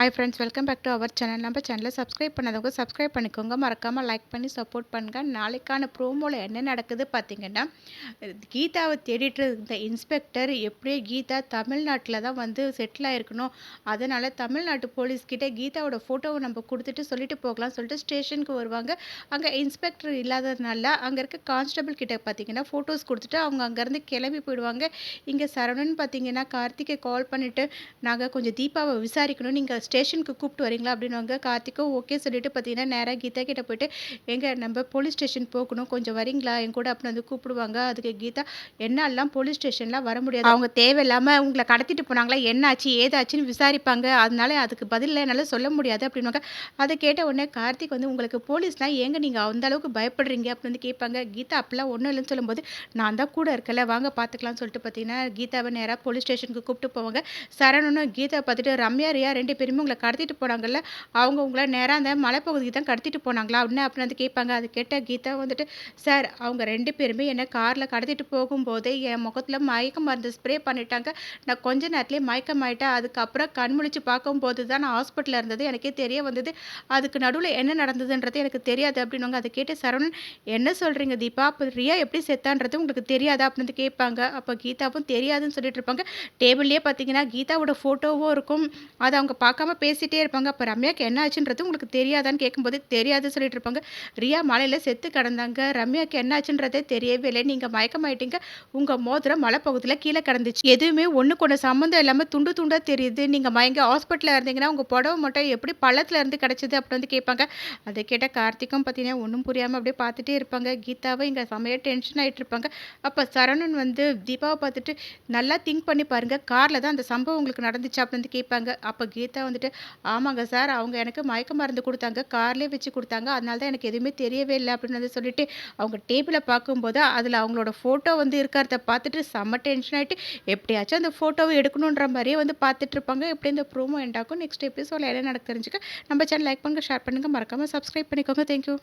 Hi friends welcome back to our channel நம்ம சேனலை subscribe பண்ணாதவங்க சப்ஸ்கிரைப் பண்ணிக்கோங்க. மறக்காமல் லைக் பண்ணி சப்போர்ட் பண்ணுங்கள் நாளைக்கான ப்ரோமோவில் என்ன நடக்குது பார்த்தீங்கன்னா கீதாவை தேடிட்டு இருந்த இன்ஸ்பெக்டர் எப்படியோ கீதா தமிழ்நாட்டில் தான் வந்து செட்டில் ஆகிருக்கணும் அதனால் தமிழ்நாட்டு போலீஸ்கிட்ட கீதாவோட ஃபோட்டோவை நம்ம கொடுத்துட்டு சொல்லிட்டு போகலாம் சொல்லிட்டு ஸ்டேஷனுக்கு வருவாங்க. அங்கே இன்ஸ்பெக்டர் இல்லாததுனால அங்கே இருக்க கான்ஸ்டபிள் கிட்ட பார்த்தீங்கன்னா ஃபோட்டோஸ் கொடுத்துட்டு அவங்க அங்கேருந்து கிளம்பி போயிடுவாங்க. இங்கே சரவணன் பார்த்தீங்கன்னா கார்த்திகை கால் பண்ணிவிட்டு நாங்கள் கொஞ்சம் தீபாவை விசாரிக்கணும் நீங்கள் ஸ்டேஷனுக்கு கூப்பிட்டு வரீங்களா அப்படின்னுவாங்க. கார்த்திக்கும் ஓகே சொல்லிட்டு பார்த்தீங்கன்னா நேராக கீதா கிட்ட போயிட்டு எங்கே நம்ம போலீஸ் ஸ்டேஷன் போகணும். கொஞ்சம் வரீங்களா? என் கூட அப்படின்னு வந்து கூப்பிடுவாங்க. அதுக்கு கீதா என்னெல்லாம் போலீஸ் ஸ்டேஷன்லாம் வர முடியாது. அவங்க தேவையில்லாமல் உங்களை கடத்திட்டு போனாங்களா? என்னாச்சு? ஏதாச்சுன்னு விசாரிப்பாங்க. அதனால அதுக்கு பதில் என்னால் சொல்ல முடியாது. அப்படின்வாங்க அதை கேட்ட உடனே கார்த்திக் வந்து உங்களுக்கு போலீஸ்னால் ஏங்க நீங்கள் அந்த அளவுக்கு பயப்படுறீங்க? அப்படின்னு வந்து கேட்பாங்க. கீதா அப்பெல்லாம் ஒன்றும் இல்லைன்னு சொல்லும்போது நான் தான் கூட இருக்கல வாங்க பார்த்துக்கலாம்னு சொல்லிட்டு பார்த்தீங்கன்னா கீதாவை நேராக போலீஸ் ஸ்டேஷனுக்கு கூப்பிட்டு போவாங்க. சரணுன்னு கீதா பார்த்துட்டு ரம்யா ரியா ரெண்டு பேருமே உங்களை கடத்திட்டு போனாங்கல்ல அவங்க உங்களை நேராக அந்த மலைப்பகுதிக்கு தான் கடத்திட்டு போனாங்களா? அப்படின்னு அப்படின்னு வந்து கேட்பாங்க. அது கேட்ட கீதா வந்துட்டு சார் அவங்க ரெண்டு பேருமே என்னை காரில் கடத்திட்டு போகும்போதே என் முகத்தில் மயக்க மருந்து ஸ்ப்ரே பண்ணிட்டாங்க. நான் கொஞ்ச நேரத்துலேயே மயக்கம் ஆகிட்டேன் அதுக்கப்புறம் கண் முழிச்சு பார்க்கும்போது தான் நான் ஹாஸ்பிட்டலில் இருந்தது. எனக்கே தெரிய வந்தது அதுக்கு நடுவில் என்ன நடந்ததுன்றது எனக்கு தெரியாது. அப்படின்வாங்க அதை கேட்டு சரவணன் என்ன சொல்கிறீங்க தீபா? அப்போ ரியா எப்படி செத்தான்றது உங்களுக்கு தெரியாதா? அப்படின்னு கேட்பாங்க. அப்போ கீதாவும் தெரியாதுன்னு சொல்லிட்டு இருப்பாங்க. டேபிள்லேயே பார்த்தீங்கன்னா கீதாவோட ஃபோட்டோவும் இருக்கும். அதை அவங்க பார்க்காம பேசாமல் பேசிகிட்டே இருப்பாங்க. அப்போ ரம்யாவுக்கு என்ன ஆச்சுன்றது உங்களுக்கு தெரியாதான்னு கேட்கும்போது தெரியாதுன்னு சொல்லிட்டு இருப்பாங்க. ரியா மலையில் செத்து கிடந்தாங்க. ரம்யாவுக்கு என்ன ஆச்சுன்றதே தெரியவே இல்லை. நீங்கள் மயக்கமாயிட்டீங்க. உங்கள் மோதிரம் மலைப்பகுதியில் கீழே கிடந்துச்சு. எதுவுமே ஒன்றுக்கு ஒன்று சம்மந்தம் இல்லாமல் துண்டு துண்டாக தெரியுது. நீங்கள் மயங்க ஹாஸ்பிட்டலில் இருந்தீங்கன்னா உங்கள் புடவை மட்டும் எப்படி பள்ளத்தில் இருந்து கிடச்சிது அப்படி வந்து கேட்பாங்க. அதை கேட்டால் கார்த்திக்கும் பார்த்தீங்கன்னா ஒன்றும் புரியாமல் அப்படியே பார்த்துட்டே இருப்பாங்க. கீதாவை இங்கே செமையாக டென்ஷன் ஆகிட்டு இருப்பாங்க. அப்போ சரவணன் வந்து தீபாவை பார்த்துட்டு நல்லா திங்க் பண்ணி பாருங்கள் காரில் தான் அந்த சம்பவம் உங்களுக்கு நடந்துச்சு அப்படின்னு வந்து கேட்பாங்க. அப்போ கீதா வந்து வந்துட்டு ஆமாங்க சார் அவங்க எனக்கு மயக்க மருந்து கொடுத்தாங்க கார்லேயே வச்சு கொடுத்தாங்க அதனால தான் எனக்கு எதுவுமே தெரியவே இல்லை அப்படின்னு வந்து சொல்லிட்டு அவங்க டேபிளை பார்க்கும்போது அதில் அவங்களோட ஃபோட்டோ வந்து இருக்கிறத பார்த்துட்டு செம்ம டென்ஷன் ஆகிட்டு எப்படியாச்சும் அந்த ஃபோட்டோவை எடுக்கணுன்ற மாதிரியே வந்து பார்த்துட்டு இருப்பாங்க. எப்படி இந்த ப்ரோமோ எண்டாக்கும் நெக்ஸ்ட் எபிசோடில் என்ன நடக்கு தெரிஞ்சுக்க நம்ம சேனல் லைக் பண்ணுங்கள் ஷேர் பண்ணுங்கள் மறக்காமல் சப்ஸ்கிரைப் பண்ணிக்கோங்க. தேங்க்யூ